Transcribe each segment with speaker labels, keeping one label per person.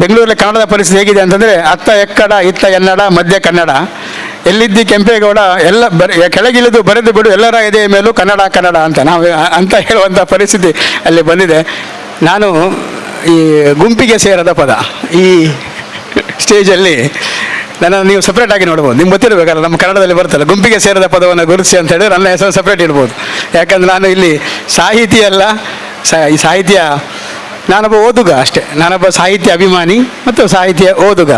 Speaker 1: ಬೆಂಗಳೂರಲ್ಲಿ ಕನ್ನಡದ ಪರಿಸ್ಥಿತಿ ಹೇಗಿದೆ ಅಂತಂದರೆ ಅತ್ತ ಎಕ್ಕಡ, ಇತ್ತ ಎನ್ನಡ, ಮಧ್ಯ ಕನ್ನಡ. ಎಲ್ಲಿದ್ದಿ ಕೆಂಪೇಗೌಡ, ಎಲ್ಲ ಬರ ಕೆಳಗಿಳಿದು ಬರೆದು ಬಿಡು, ಎಲ್ಲರ ಎದೆಯ ಮೇಲೂ ಕನ್ನಡ ಕನ್ನಡ ಅಂತ ನಾವು, ಅಂತ ಹೇಳುವಂಥ ಪರಿಸ್ಥಿತಿ ಅಲ್ಲಿ ಬಂದಿದೆ. ನಾನು ಈ ಗುಂಪಿಗೆ ಸೇರದ ಪದ ಈ ಸ್ಟೇಜಲ್ಲಿ ನನ್ನ ನೀವು ಸಪ್ರೇಟಾಗಿ ನೋಡ್ಬೋದು. ನಿಮ್ಗೆ ಗೊತ್ತಿರಬೇಕಲ್ಲ, ನಮ್ಮ ಕನ್ನಡದಲ್ಲಿ ಬರ್ತಲ್ಲ, ಗುಂಪಿಗೆ ಸೇರದ ಪದವನ್ನು ಗುರುತಿಸಿ ಅಂತ ಹೇಳಿದ್ರೆ ನನ್ನ ಹೆಸರು ಸಪ್ರೇಟ್ ಇಡ್ಬೋದು. ಯಾಕಂದ್ರೆ ನಾನು ಇಲ್ಲಿ ಸಾಹಿತಿ ಅಲ್ಲ ಸಾಹಿತ್ಯ ನಾನೊಬ್ಬ ಓದುಗ ಅಷ್ಟೇ. ನಾನೊಬ್ಬ ಸಾಹಿತ್ಯ ಅಭಿಮಾನಿ ಮತ್ತು ಸಾಹಿತ್ಯ ಓದುಗ.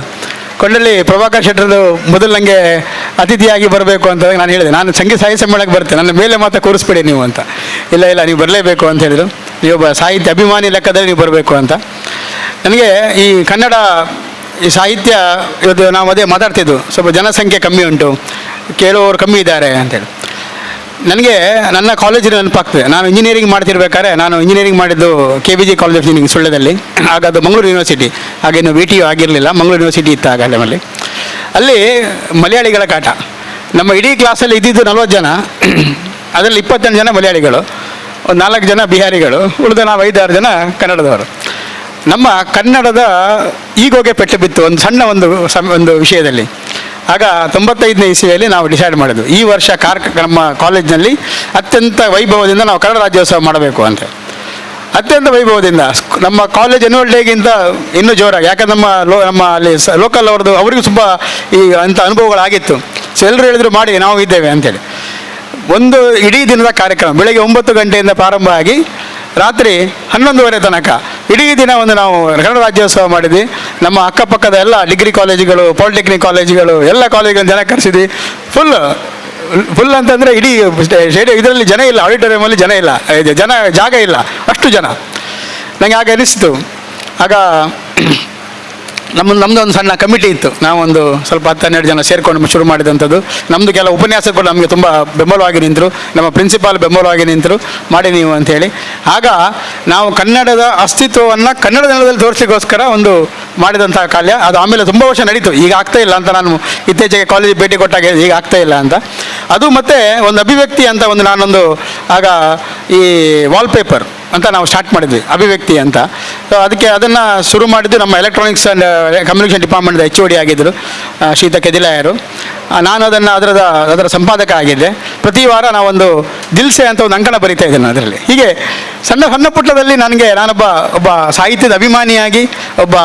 Speaker 1: ಕೊಂಡಲ್ಲಿ ಪ್ರಭಾಕರ್ ಶೆಟ್ಟರದು ಮೊದಲು ನನಗೆ ಅತಿಥಿಯಾಗಿ ಬರಬೇಕು ಅಂತ ನಾನು ಹೇಳಿದೆ. ನಾನು ಸಂಗೀತ ಸಾಹಿತ್ಯ ಸಮ್ಮೇಳನಕ್ಕೆ ಬರ್ತೇನೆ. ನನ್ನ ಮೇಲೆ ಮಾತ್ರ ಕೂರಿಸ್ಬೇಡಿ ನೀವು ಅಂತ. ಇಲ್ಲ ಇಲ್ಲ, ನೀವು ಬರಲೇಬೇಕು ಅಂತ ಹೇಳಿದರು. ನೀವೊಬ್ಬ ಸಾಹಿತ್ಯ ಅಭಿಮಾನಿ ಲೆಕ್ಕದಲ್ಲಿ ನೀವು ಬರಬೇಕು ಅಂತ. ನನಗೆ ಈ ಕನ್ನಡ, ಈ ಸಾಹಿತ್ಯ ಇವತ್ತು ನಾವು ಅದೇ ಮಾತಾಡ್ತಿದ್ದು. ಸ್ವಲ್ಪ ಜನಸಂಖ್ಯೆ ಕಮ್ಮಿ ಉಂಟು. ಕೇಳುವವರು ಕಮ್ಮಿ ಇದ್ದಾರೆ ಅಂತೇಳಿ ನನಗೆ ನನ್ನ ಕಾಲೇಜಿನ ನೆನಪಾಗ್ತದೆ. ನಾನು ಇಂಜಿನಿಯರಿಂಗ್ ಮಾಡ್ತಿರ್ಬೇಕಾದ್ರೆ ನಾನು ಇಂಜಿನಿಯರಿಂಗ್ ಮಾಡಿದ್ದು K B G college of engineering ಸುಳ್ಳ್ಯದಲ್ಲಿ ಆಗ ಅದು ಮಂಗಳೂರು ಯೂನಿವರ್ಸಿಟಿ ಹಾಗೇನು ವಿ ಟಿ ಯು ಆಗಿರಲಿಲ್ಲ. ಮಂಗಳೂರು ಯೂನಿವರ್ಸಿಟಿ ಇತ್ತು ಆಗ ನಮ್ಮಲ್ಲಿ. ಅಲ್ಲಿ ಮಲಯಾಳಿಗಳ ಕಾಟ. ನಮ್ಮ ಇಡೀ ಕ್ಲಾಸಲ್ಲಿ ಇದ್ದಿದ್ದು ನಲ್ವತ್ತು ಜನ. ಅದರಲ್ಲಿ ಇಪ್ಪತ್ತೆಂಟು ಜನ ಮಲಯಾಳಿಗಳು. ಒಂದು ನಾಲ್ಕು ಜನ ಬಿಹಾರಿಗಳು. ಉಳಿದ ನಾವು ಐದಾರು ಜನ ಕನ್ನಡದವರು. ನಮ್ಮ ಕನ್ನಡದ ಈಗೋಗೆ ಪೆಟ್ಟು ಬಿತ್ತು. ಒಂದು ಸಣ್ಣ ಒಂದು ಸಮ ಒಂದು ವಿಷಯದಲ್ಲಿ. ಆಗ ತೊಂಬತ್ತೈದನೇ ಇಸವಿಯಲ್ಲಿ ನಾವು ಡಿಸೈಡ್ ಮಾಡಿದ್ವಿ. ಈ ವರ್ಷ ಕಾರ್ಕ, ನಮ್ಮ ಕಾಲೇಜ್ನಲ್ಲಿ ಅತ್ಯಂತ ವೈಭವದಿಂದ ನಾವು ಕನ್ನಡ ರಾಜ್ಯೋತ್ಸವ ಮಾಡಬೇಕು ಅಂತ ಅತ್ಯಂತ ವೈಭವದಿಂದ. ನಮ್ಮ ಕಾಲೇಜ್ ಅನ್ಯುವಲ್ ಡೇಗಿಂತ ಇನ್ನೂ ಜೋರಾಗಿ. ಯಾಕಂದ್ರೆ ನಮ್ಮ ಲೋ, ನಮ್ಮ ಅಲ್ಲಿ ಲೋಕಲ್ ಅವ್ರದ್ದು, ಅವರಿಗೂ ತುಂಬ ಈ ಅಂಥ ಅನುಭವಗಳಾಗಿತ್ತು ಸೊ ಎಲ್ಲರೂ ಹೇಳಿದ್ರು ಮಾಡಿ, ನಾವು ಇದ್ದೇವೆ ಅಂತೇಳಿ. ಒಂದು ಇಡೀ ದಿನದ ಕಾರ್ಯಕ್ರಮ, ಬೆಳಗ್ಗೆ ಒಂಬತ್ತು ಗಂಟೆಯಿಂದ ಪ್ರಾರಂಭ ಆಗಿ ರಾತ್ರಿ ಹನ್ನೊಂದುವರೆ ತನಕ ಇಡೀ ದಿನ ಒಂದು ನಾವು ಕನ್ನಡ ರಾಜ್ಯೋತ್ಸವ ಮಾಡಿದ್ವಿ. ನಮ್ಮ ಅಕ್ಕಪಕ್ಕದ ಎಲ್ಲ ಡಿಗ್ರಿ ಕಾಲೇಜುಗಳು ಪಾಲಿಟೆಕ್ನಿಕ್ ಕಾಲೇಜುಗಳು ಎಲ್ಲ ಕಾಲೇಜುಗಳ ಜನ ಕರೆಸಿದ್ವಿ. ಫುಲ್ ಫುಲ್ ಅಂತಂದರೆ ಇಡೀ ಸ್ಟೇಡಿಯಂ, ಇದರಲ್ಲಿ ಜನ ಇಲ್ಲ ಆಡಿಟೋರಿಯಮಲ್ಲಿ ಜನ ಇಲ್ಲ. ಜನ, ಜಾಗ ಇಲ್ಲ. ಅಷ್ಟು ಜನ. ನನಗೆ ಆಗ ಅನಿಸ್ತು. ಆಗ ನಮ್ಮ ನಮ್ಮದು ಒಂದು ಸಣ್ಣ ಕಮಿಟಿ ಇತ್ತು. ನಾವೊಂದು ಸ್ವಲ್ಪ ಹತ್ತು ಜನ ಸೇರಿಕೊಂಡು ಶುರು ಮಾಡಿದಂಥದ್ದು. ನಮ್ಮದು ಕೆಲ ಉಪನ್ಯಾಸಕರು ನಮಗೆ ತುಂಬ ಬೆಂಬಲವಾಗಿ ನಿಂತರು. ನಮ್ಮ ಪ್ರಿನ್ಸಿಪಾಲ್ ಬೆಂಬಲವಾಗಿ ನಿಂತರು. ಮಾಡಿ ನೀವು ಅಂಥೇಳಿ ಆಗ ನಾವು ಕನ್ನಡದ ಅಸ್ತಿತ್ವವನ್ನು ಕನ್ನಡ ನೆಲದಲ್ಲಿ ತೋರಿಸಲಿಕ್ಕೋಸ್ಕರ ಒಂದು ಮಾಡಿದಂಥ ಕಾಲ್ಯ ಅದು ಆಮೇಲೆ ತುಂಬ ವರ್ಷ ನಡೀತು. ಈಗ ಆಗ್ತಾ ಇಲ್ಲ ಅಂತ ನಾನು ಇತ್ತೀಚೆಗೆ ಕಾಲೇಜಿಗೆ ಭೇಟಿ ಕೊಟ್ಟಾಗ ಈಗ ಆಗ್ತಾ ಇಲ್ಲ ಅಂತ. ಅದು ಮತ್ತು ಒಂದು ಅಭಿವ್ಯಕ್ತಿ ಅಂತ ಒಂದು ನಾನೊಂದು ಆಗ ಈ ವಾಲ್ಪೇಪರ್ ಅಂತ ನಾವು ಸ್ಟಾರ್ಟ್ ಮಾಡಿದ್ವಿ, ಅಭಿವ್ಯಕ್ತಿ ಅಂತ. ಸೊ ಅದಕ್ಕೆ ಅದನ್ನು ಶುರು ಮಾಡಿದ್ದು ನಮ್ಮ electronics and communication department H O D ಆಗಿದ್ದರು ಶೀತ ಕೆದಿಲಾಯರು. ನಾನು ಅದನ್ನು ಅದರದ, ಅದರ ಸಂಪಾದಕ ಆಗಿದ್ದೆ. ಪ್ರತಿ ವಾರ ನಾವೊಂದು ದಿಲ್ಸೆ ಅಂತ ಒಂದು ಅಂಕಣ ಬರಿತಾ ಇದ್ದೇನೆ ಅದರಲ್ಲಿ. ಹೀಗೆ ಸಣ್ಣ ಸಣ್ಣ ಪುಟ್ಟದಲ್ಲಿ ನನಗೆ ನಾನೊಬ್ಬ, ಒಬ್ಬ ಸಾಹಿತ್ಯದ ಅಭಿಮಾನಿಯಾಗಿ, ಒಬ್ಬ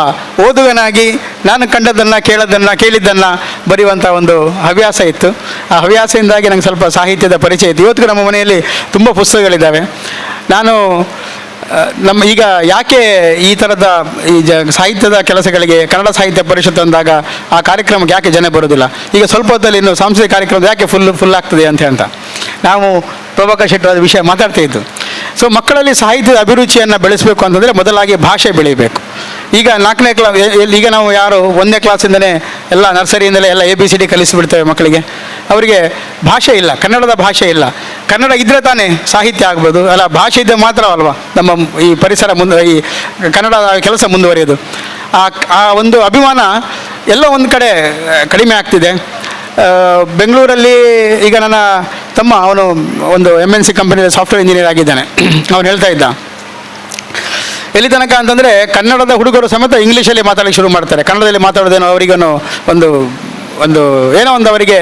Speaker 1: ಓದುಗನಾಗಿ, ನಾನು ಕಂಡದ್ದನ್ನು ಕೇಳೋದನ್ನು ಕೇಳಿದ್ದನ್ನು ಬರೆಯುವಂಥ ಒಂದು ಹವ್ಯಾಸ ಇತ್ತು. ಆ ಹವ್ಯಾಸದಿಂದಾಗಿ ನನಗೆ ಸ್ವಲ್ಪ ಸಾಹಿತ್ಯದ ಪರಿಚಯ ಇತ್ತು. ಇವತ್ತಿಗೂ ನಮ್ಮ ಮನೆಯಲ್ಲಿ ತುಂಬ ಪುಸ್ತಕಗಳಿದ್ದಾವೆ. ನಾನು ನಮ್ಮ ಈಗ ಯಾಕೆ ಈ ಥರದ ಈ ಜ ಸಾಹಿತ್ಯದ ಕೆಲಸಗಳಿಗೆ ಕನ್ನಡ ಸಾಹಿತ್ಯ ಪರಿಷತ್ ಅಂದಾಗ ಆ ಕಾರ್ಯಕ್ರಮಕ್ಕೆ ಯಾಕೆ ಜನ ಬರೋದಿಲ್ಲ? ಈಗ ಸ್ವಲ್ಪ ಹೊತ್ತಲ್ಲಿ ಇನ್ನು ಸಾಂಸ್ಕೃತಿಕ ಕಾರ್ಯಕ್ರಮ ಯಾಕೆ ಫುಲ್ ಫುಲ್ ಆಗ್ತದೆ ಅಂತ ಅಂತ ನಾವು ಪ್ರಭಾಕರ್ ಶೆಟ್ಟರ ವಿಷಯ ಮಾತಾಡ್ತಾ ಇದ್ದು. ಸೊ ಮಕ್ಕಳಲ್ಲಿ ಸಾಹಿತ್ಯದ ಅಭಿರುಚಿಯನ್ನು ಬೆಳೆಸಬೇಕು ಅಂತಂದರೆ ಮೊದಲಾಗಿ ಭಾಷೆ ಬೆಳೀಬೇಕು. ಈಗ ನಾಲ್ಕನೇ ಕ್ಲಾ ಈಗ ನಾವು ಯಾರು ಒಂದನೇ ಕ್ಲಾಸಿಂದಲೇ ಎಲ್ಲ ನರ್ಸರಿಯಿಂದಲೇ ಎಲ್ಲ ಎ ಬಿ ಸಿ ಡಿ ಕಲಿಸಿಬಿಡ್ತೇವೆ ಮಕ್ಕಳಿಗೆ. ಅವರಿಗೆ ಭಾಷೆ ಇಲ್ಲ, ಕನ್ನಡದ ಭಾಷೆ ಇಲ್ಲ. ಕನ್ನಡ ಇದ್ದರೆ ತಾನೇ ಸಾಹಿತ್ಯ ಆಗ್ಬೋದು. ಅಲ್ಲ, ಭಾಷೆ ಇದ್ದರೆ ಮಾತ್ರ ಅಲ್ವಾ? ನಮ್ಮ ಈ ಪರಿಸರ ಮುಂದೆ ಈ ಕನ್ನಡ ಕೆಲಸ ಮುಂದುವರಿಯೋದು. ಆ ಒಂದು ಅಭಿಮಾನ ಎಲ್ಲ ಒಂದು ಕಡೆ ಕಡಿಮೆ ಆಗ್ತಿದೆ. ಬೆಂಗಳೂರಲ್ಲಿ ಈಗ ನನ್ನ ತಮ್ಮ, ಅವನು ಒಂದು ಎಂ ಎನ್ ಸಿ ಕಂಪನಿಯಲ್ಲಿ ಸಾಫ್ಟ್ವೇರ್ ಇಂಜಿನಿಯರ್ ಆಗಿದ್ದಾನೆ. ಅವನು ಹೇಳ್ತಾ ಇದ್ದ ಎಲ್ಲಿ ತನಕ ಅಂತಂದರೆ ಕನ್ನಡದ ಹುಡುಗರು ಸಮೇತ ಇಂಗ್ಲೀಷಲ್ಲಿ ಮಾತಾಡಲಿಕ್ಕೆ ಶುರು ಮಾಡ್ತಾರೆ. ಕನ್ನಡದಲ್ಲಿ ಮಾತಾಡೋದೇನೋ ಅವರಿಗೇನು ಒಂದು ಒಂದು, ಏನೋ ಒಂದು ಅವರಿಗೆ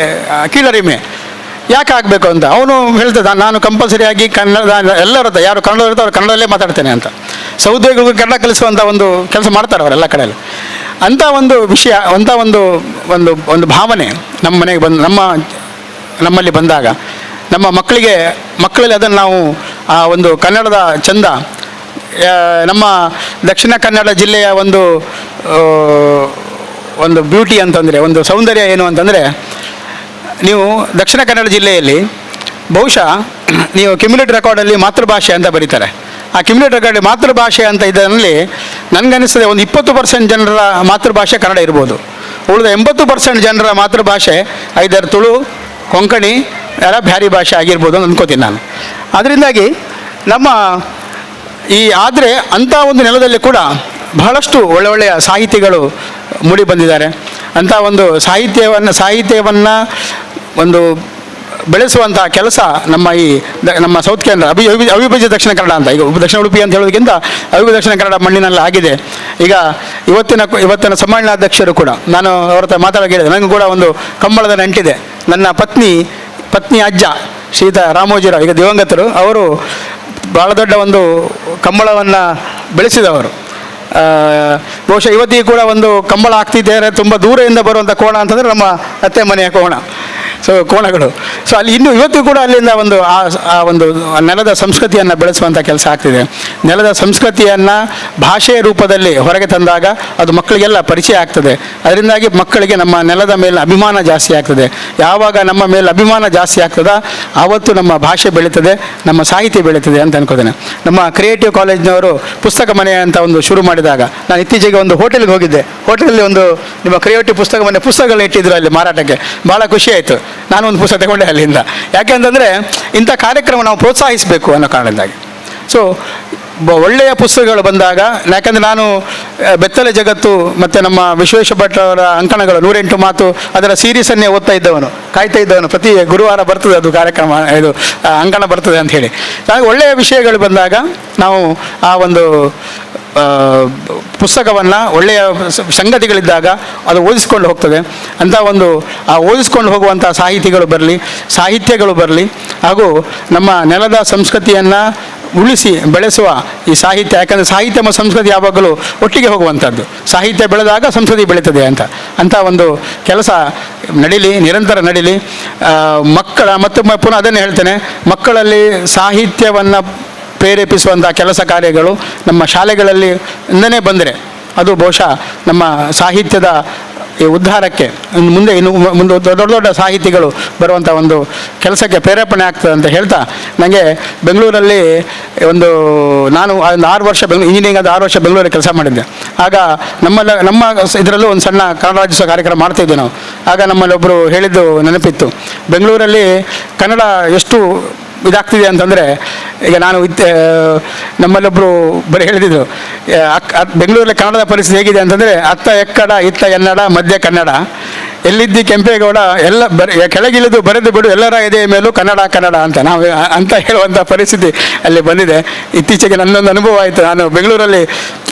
Speaker 1: ಕೀಳರಿಮೆ. ಯಾಕೆ ಆಗಬೇಕು ಅಂತ? ಅವನು ಹೇಳ್ತದ ನಾನು ಕಂಪಲ್ಸರಿಯಾಗಿ ಕನ್ನಡ ಎಲ್ಲರ ಹತ್ರ, ಯಾರು ಕನ್ನಡ ಇರ್ತಾರೆ ಅವ್ರು ಕನ್ನಡದಲ್ಲೇ ಮಾತಾಡ್ತೇನೆ ಅಂತ. ಸೌದ್ಯೋಗಿಗಳು ಕನ್ನಡ ಕಲಿಸುವಂಥ ಒಂದು ಕೆಲಸ ಮಾಡ್ತಾರೆ ಅವರೆಲ್ಲ ಕಡೆಯಲ್ಲಿ. ಅಂಥ ಒಂದು ವಿಷಯ ಅಂಥ ಒಂದು ಒಂದು ಒಂದು ಭಾವನೆ ನಮ್ಮ ಮನೆಗೆ ಬಂದು, ನಮ್ಮ, ನಮ್ಮಲ್ಲಿ ಬಂದಾಗ, ನಮ್ಮ ಮಕ್ಕಳಿಗೆ, ಮಕ್ಕಳಲ್ಲಿ ಅದನ್ನು ನಾವು ಆ ಒಂದು ಕನ್ನಡದ ಚಂದ ನಮ್ಮ ದಕ್ಷಿಣ ಕನ್ನಡ ಜಿಲ್ಲೆಯ ಒಂದು ಒಂದು ಬ್ಯೂಟಿ ಅಂತಂದರೆ, ಒಂದು ಸೌಂದರ್ಯ ಏನು ಅಂತಂದರೆ, ನೀವು ದಕ್ಷಿಣ ಕನ್ನಡ ಜಿಲ್ಲೆಯಲ್ಲಿ ಬಹುಶಃ ನೀವು ಕ್ಯುಮ್ಯುಲೇಟ್ ರೆಕಾರ್ಡಲ್ಲಿ ಮಾತೃಭಾಷೆ ಅಂತ ಬರೀತಾರೆ. ಆ ಕ್ಯುಮ್ಯುಲೇಟ್ ರೆಕಾರ್ಡ್ ಮಾತೃಭಾಷೆ ಅಂತ ಇದರಲ್ಲಿ ನನಗನ್ನಿಸ್ತದೆ ಒಂದು ಇಪ್ಪತ್ತು ಪರ್ಸೆಂಟ್ ಜನರ ಮಾತೃಭಾಷೆ ಕನ್ನಡ ಇರ್ಬೋದು. ಉಳಿದ ಎಂಬತ್ತು ಪರ್ಸೆಂಟ್ ಜನರ ಮಾತೃಭಾಷೆ ಐದರ್ ತುಳು, ಕೊಂಕಣಿ ಎಲ್ಲ ಬ್ಯಾರಿ ಭಾಷೆ ಆಗಿರ್ಬೋದು ಅಂತ ಅಂದ್ಕೋತೀನಿ ನಾನು. ಅದರಿಂದಾಗಿ ನಮ್ಮ ಈ ಆದರೆ ಅಂಥ ಒಂದು ನೆಲದಲ್ಲಿ ಕೂಡ ಬಹಳಷ್ಟು ಒಳ್ಳೆ ಒಳ್ಳೆಯ ಸಾಹಿತಿಗಳು ಮೂಡಿ ಬಂದಿದ್ದಾರೆ. ಅಂಥ ಒಂದು ಸಾಹಿತ್ಯವನ್ನು ಸಾಹಿತ್ಯವನ್ನು ಒಂದು ಬೆಳೆಸುವಂಥ ಕೆಲಸ ನಮ್ಮ ಈ ದ- ನಮ್ಮ ಸೌತ್ ಕೇಂದ್ರ ಅಭಿ ಅವಿಭಜಿತ ದಕ್ಷಿಣ ಕನ್ನಡ ಅಂತ. ಈಗ ದಕ್ಷಿಣ ಉಡುಪಿ ಅಂತ ಹೇಳೋದಕ್ಕಿಂತ ಅವಿಭಜಿತ ದಕ್ಷಿಣ ಕನ್ನಡ ಮಣ್ಣಿನಲ್ಲಿ ಆಗಿದೆ. ಈಗ ಇವತ್ತಿನ ಇವತ್ತಿನ ಸಮ್ಮೇಳನಾಧ್ಯಕ್ಷರು ಕೂಡ, ನಾನು ಅವ್ರ ಹತ್ರ ಮಾತಾಡೋಕೆ ಹೇಳಿದೆ. ನನಗೂ ಕೂಡ ಒಂದು ಕಂಬಳದ ನಂಟಿದೆ. ನನ್ನ ಪತ್ನಿ ಪತ್ನಿ ಅಜ್ಜ ಶ್ರೀತ ರಾಮೋಜಿರಾವ್, ಈಗ ದಿವಂಗತರು, ಅವರು ಭಾಳ ದೊಡ್ಡ ಒಂದು ಕಂಬಳವನ್ನು ಬೆಳೆಸಿದವರು. ಬಹುಶಃ ಇವತ್ತಿಗೂ ಕೂಡ ಒಂದು ಕಂಬಳ ಆಗ್ತಿದ್ದೇನೆ ತುಂಬ ದೂರದಿಂದ ಬರುವಂಥ ಕೋಣ ಅಂತಂದರೆ ನಮ್ಮ ಅತ್ತೆ ಮನೆಯ ಕೋಣ. ಸೊ ಕೋಣಗಳು. ಸೊ ಅಲ್ಲಿ ಇನ್ನು ಇವತ್ತು ಕೂಡ ಅಲ್ಲಿಂದ ಒಂದು ಆ ಒಂದು ನೆಲದ ಸಂಸ್ಕೃತಿಯನ್ನು ಬೆಳೆಸುವಂಥ ಕೆಲಸ ಆಗ್ತಿದೆ. ನೆಲದ ಸಂಸ್ಕೃತಿಯನ್ನು ಭಾಷೆಯ ರೂಪದಲ್ಲಿ ಹೊರಗೆ ತಂದಾಗ ಅದು ಮಕ್ಕಳಿಗೆಲ್ಲ ಪರಿಚಯ ಆಗ್ತದೆ. ಅದರಿಂದಾಗಿ ಮಕ್ಕಳಿಗೆ ನಮ್ಮ ನೆಲದ ಮೇಲೆ ಅಭಿಮಾನ ಜಾಸ್ತಿ ಆಗ್ತದೆ. ಯಾವಾಗ ನಮ್ಮ ಮೇಲೆ ಅಭಿಮಾನ ಜಾಸ್ತಿ ಆಗ್ತದ, ಆವತ್ತು ನಮ್ಮ ಭಾಷೆ ಬೆಳೀತದೆ, ನಮ್ಮ ಸಾಹಿತ್ಯ ಬೆಳೀತದೆ ಅಂತ ಅನ್ಕೋತೇನೆ. ನಮ್ಮ ಕ್ರಿಯೇಟಿವ್ ಕಾಲೇಜ್ನವರು ಪುಸ್ತಕ ಮನೆ ಅಂತ ಒಂದು ಶುರು ಮಾಡಿದಾಗ, ನಾನು ಇತ್ತೀಚೆಗೆ ಒಂದು ಹೋಟೆಲ್ಗೆ ಹೋಗಿದ್ದೆ. ಹೋಟೆಲಲ್ಲಿ ಒಂದು ನಿಮ್ಮ ಕ್ರಿಯೇಟಿವ್ ಪುಸ್ತಕ ಮನೆ ಪುಸ್ತಕಗಳನ್ನ ಇಟ್ಟಿದ್ರು ಅಲ್ಲಿ ಮಾರಾಟಕ್ಕೆ. ಭಾಳ ಖುಷಿ ಆಯಿತು. ನಾನು ಒಂದು ಪುಸ್ತಕ ತಗೊಂಡೆ ಅಲ್ಲಿಂದ. ಯಾಕೆ ಅಂತಂದರೆ ಇಂಥ ಕಾರ್ಯಕ್ರಮ ನಾವು ಪ್ರೋತ್ಸಾಹಿಸಬೇಕು ಅನ್ನೋ ಕಾರಣದಿಂದಾಗಿ. ಸೊ ಬ ಒಳ್ಳೆಯ ಪುಸ್ತಕಗಳು ಬಂದಾಗ, ಯಾಕಂದರೆ ನಾನು ಬೆತ್ತಲೆ ಜಗತ್ತು ಮತ್ತು ನಮ್ಮ ವಿಶ್ವೇಶ ಭಟ್ ಅವರ ಅಂಕಣಗಳು, ನೂರೆಂಟು ಮಾತು ಅದರ ಸೀರೀಸನ್ನೇ ಓದ್ತಾ ಇದ್ದವನು, ಕಾಯ್ತಾ ಇದ್ದವನು. ಪ್ರತಿ ಗುರುವಾರ ಬರ್ತದೆ ಅದು ಕಾರ್ಯಕ್ರಮ, ಇದು ಅಂಕಣ ಬರ್ತದೆ ಅಂತ ಹೇಳಿ. ಹಾಗೆ ಒಳ್ಳೆಯ ವಿಷಯಗಳು ಬಂದಾಗ ನಾವು ಆ ಒಂದು ಪುಸ್ತಕವನ್ನು ಒಳ್ಳೆಯ ಸಂಗತಿಗಳಿದ್ದಾಗ ಅದು ಓದಿಸ್ಕೊಂಡು ಹೋಗ್ತದೆ. ಅಂತ ಒಂದು, ಆ ಓದಿಸ್ಕೊಂಡು ಹೋಗುವಂಥ ಸಾಹಿತಿಗಳು ಬರಲಿ, ಸಾಹಿತ್ಯಗಳು ಬರಲಿ, ಹಾಗೂ ನಮ್ಮ ನೆಲದ ಸಂಸ್ಕೃತಿಯನ್ನು ಉಳಿಸಿ ಬೆಳೆಸುವ ಈ ಸಾಹಿತ್ಯ. ಯಾಕಂದರೆ ಸಾಹಿತ್ಯ ಮತ್ತು ಸಂಸ್ಕೃತಿ ಯಾವಾಗಲೂ ಒಟ್ಟಿಗೆ ಹೋಗುವಂಥದ್ದು ಸಾಹಿತ್ಯ ಬೆಳೆದಾಗ ಸಂಸ್ಕೃತಿ ಬೆಳೀತದೆ ಅಂತ. ಅಂಥ ಒಂದು ಕೆಲಸ ನಡೀಲಿ, ನಿರಂತರ ನಡೀಲಿ. ಮಕ್ಕಳ, ಮತ್ತು ಪುನಃ ಅದನ್ನೇ ಹೇಳ್ತೇನೆ. ಮಕ್ಕಳಲ್ಲಿ ಸಾಹಿತ್ಯವನ್ನು ಪ್ರೇರೇಪಿಸುವಂಥ ಕೆಲಸ ಕಾರ್ಯಗಳು ನಮ್ಮ ಶಾಲೆಗಳಲ್ಲಿ ಇಂದನೇ ಬಂದರೆ ಅದು ಬಹುಶಃ ನಮ್ಮ ಸಾಹಿತ್ಯದ ಈ ಉದ್ಧಾರಕ್ಕೆ ಮುಂದೆ ಇನ್ನು ಮುಂದೆ ದೊಡ್ಡ ದೊಡ್ಡ ಸಾಹಿತಿಗಳು ಬರುವಂಥ ಒಂದು ಕೆಲಸಕ್ಕೆ ಪ್ರೇರೇಪಣೆ ಆಗ್ತದೆ ಅಂತ ಹೇಳ್ತಾ ನನಗೆ ಬೆಂಗಳೂರಲ್ಲಿ ಒಂದು ನಾನು ಒಂದು ಆರು ವರ್ಷ ಬೆಂಗಳೂರು ಇಂಜಿನಿಯರಿಂಗ್ ಆದ ಆರು ವರ್ಷ ಬೆಂಗಳೂರಲ್ಲಿ ಕೆಲಸ ಮಾಡಿದ್ದೆ. ಆಗ ನಮ್ಮಲ್ಲ, ನಮ್ಮ ಇದರಲ್ಲೂ ಒಂದು ಸಣ್ಣ ಕನ್ನಡ ರಾಜ್ಯೋತ್ಸವ ಕಾರ್ಯಕ್ರಮ ಮಾಡ್ತಿದ್ವಿ ನಾವು. ಆಗ ನಮ್ಮಲ್ಲೊಬ್ಬರು ಹೇಳಿದ್ದು ನೆನಪಿತ್ತು. ಬೆಂಗಳೂರಲ್ಲಿ ಕನ್ನಡ ಎಷ್ಟು ಇದಾಗ್ತಿದೆ ಅಂತಂದರೆ ಈಗ ನಾನು ಇತ್ತ ನಮ್ಮಲ್ಲೊಬ್ಬರು ಬರೀ ಹೇಳಿದ್ರು ಬೆಂಗಳೂರಲ್ಲಿ ಕನ್ನಡದ ಪರಿಸ್ಥಿತಿ ಹೇಗಿದೆ ಅಂತಂದರೆ ಅತ್ತ ಎಕ್ಕಡ, ಇತ್ತ ಎನ್ನಡ, ಮಧ್ಯ ಕನ್ನಡ. ಎಲ್ಲಿದ್ದಿ ಕೆಂಪೇಗೌಡ, ಎಲ್ಲ ಬರ ಕೆಳಗಿಳಿದು ಬರೆದು ಬಿಡು, ಎಲ್ಲರ ಎದೆಯ ಮೇಲೂ ಕನ್ನಡ ಕನ್ನಡ ಅಂತ. ನಾವು ಅಂತ ಹೇಳುವಂಥ ಪರಿಸ್ಥಿತಿ ಅಲ್ಲಿ ಬಂದಿದೆ. ಇತ್ತೀಚೆಗೆ ನನ್ನೊಂದು ಅನುಭವ ಆಯಿತು. ನಾನು ಬೆಂಗಳೂರಲ್ಲಿ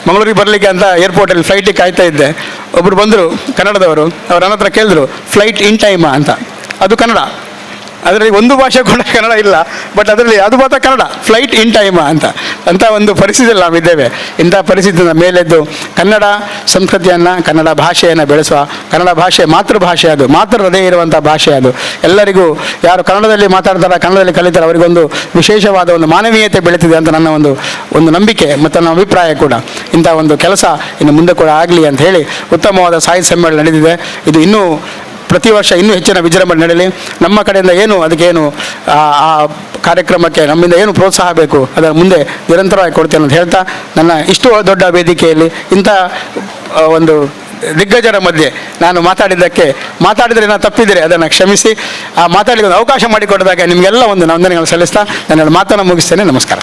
Speaker 1: ಮಂಗಳೂರಿಗೆ ಬರಲಿಕ್ಕೆ ಅಂತ ಏರ್ಪೋರ್ಟಲ್ಲಿ ಫ್ಲೈಟಿಗೆ ಕಾಯ್ತಾ ಇದ್ದೆ. ಒಬ್ಬರು ಬಂದರು ಕನ್ನಡದವರು. ಅವ್ರು ನನ್ನ ಹತ್ರ ಕೇಳಿದ್ರು ಫ್ಲೈಟ್ ಇನ್ ಟೈಮಾ ಅಂತ. ಅದು ಕನ್ನಡ. ಅದರಲ್ಲಿ ಒಂದು ಭಾಷೆ ಕೂಡ ಕನ್ನಡ ಇಲ್ಲ ಬಟ್ ಅದರಲ್ಲಿ ಅದು ಮಾತ್ರ ಕನ್ನಡ ಫ್ಲೈಟ್ ಇನ್ ಟೈಮ್ ಅಂತ. ಅಂತ ಒಂದು ಪರಿಸ್ಥಿತಿಯಲ್ಲಿ ನಾವಿದ್ದೇವೆ ಇಂಥ ಪರಿಸ್ಥಿತಿಯಿಂದ ಮೇಲೆದ್ದು ಕನ್ನಡ ಸಂಸ್ಕೃತಿಯನ್ನು, ಕನ್ನಡ ಭಾಷೆಯನ್ನು ಬೆಳೆಸುವ, ಕನ್ನಡ ಭಾಷೆ ಮಾತೃಭಾಷೆ ಅದು, ಮಾತೃ ಹೃದಯ ಇರುವಂಥ ಭಾಷೆ ಅದು. ಎಲ್ಲರಿಗೂ ಯಾರು ಕನ್ನಡದಲ್ಲಿ ಮಾತಾಡ್ತಾರೆ, ಕನ್ನಡದಲ್ಲಿ ಕಲಿತಾರೆ, ಅವರಿಗೊಂದು ವಿಶೇಷವಾದ ಒಂದು ಮಾನವೀಯತೆ ಬೆಳೀತಿದೆ ಅಂತ ನನ್ನ ಒಂದು ಒಂದು ನಂಬಿಕೆ ಮತ್ತು ನನ್ನ ಅಭಿಪ್ರಾಯ ಕೂಡ. ಇಂಥ ಒಂದು ಕೆಲಸ ಇನ್ನು ಮುಂದೆ ಕೂಡ ಆಗಲಿ ಅಂತ ಹೇಳಿ ಉತ್ತಮವಾದ ಸಾಹಿತ್ಯ ಸಮ್ಮೇಳನ ನಡೆದಿದೆ. ಇದು ಇನ್ನೂ ಪ್ರತಿ ವರ್ಷ ಇನ್ನೂ ಹೆಚ್ಚಿನ ವಿಜೃಂಭಣೆ ನಡೆಯಲಿ ನಮ್ಮ ಕಡೆಯಿಂದ ಏನು ಅದಕ್ಕೇನು ಆ ಕಾರ್ಯಕ್ರಮಕ್ಕೆ ನಮ್ಮಿಂದ ಏನು ಪ್ರೋತ್ಸಾಹ ಬೇಕು, ಅದರ ಮುಂದೆ ನಿರಂತರವಾಗಿ ಕೊಡ್ತೇನೆ ಅಂತ ಹೇಳ್ತಾ, ನನ್ನ ಇಷ್ಟು ದೊಡ್ಡ ವೇದಿಕೆಯಲ್ಲಿ ಇಂಥ ಒಂದು ದಿಗ್ಗಜರ ಮಧ್ಯೆ ನಾನು ಮಾತಾಡಿದ್ದಕ್ಕೆ, ಮಾತಾಡಿದರೆ ನಾನು ತಪ್ಪಿದರೆ ಅದನ್ನು ಕ್ಷಮಿಸಿ, ಆ ಮಾತಾಡಿದ ಅವಕಾಶ ಮಾಡಿಕೊಡಿದಾಗ ನಿಮಗೆಲ್ಲ ಒಂದು ವಂದನೆಗಳನ್ನು ಸಲ್ಲಿಸ್ತಾ ನನ್ನ ಮಾತನ್ನು ಮುಗಿಸ್ತೇನೆ. ನಮಸ್ಕಾರ.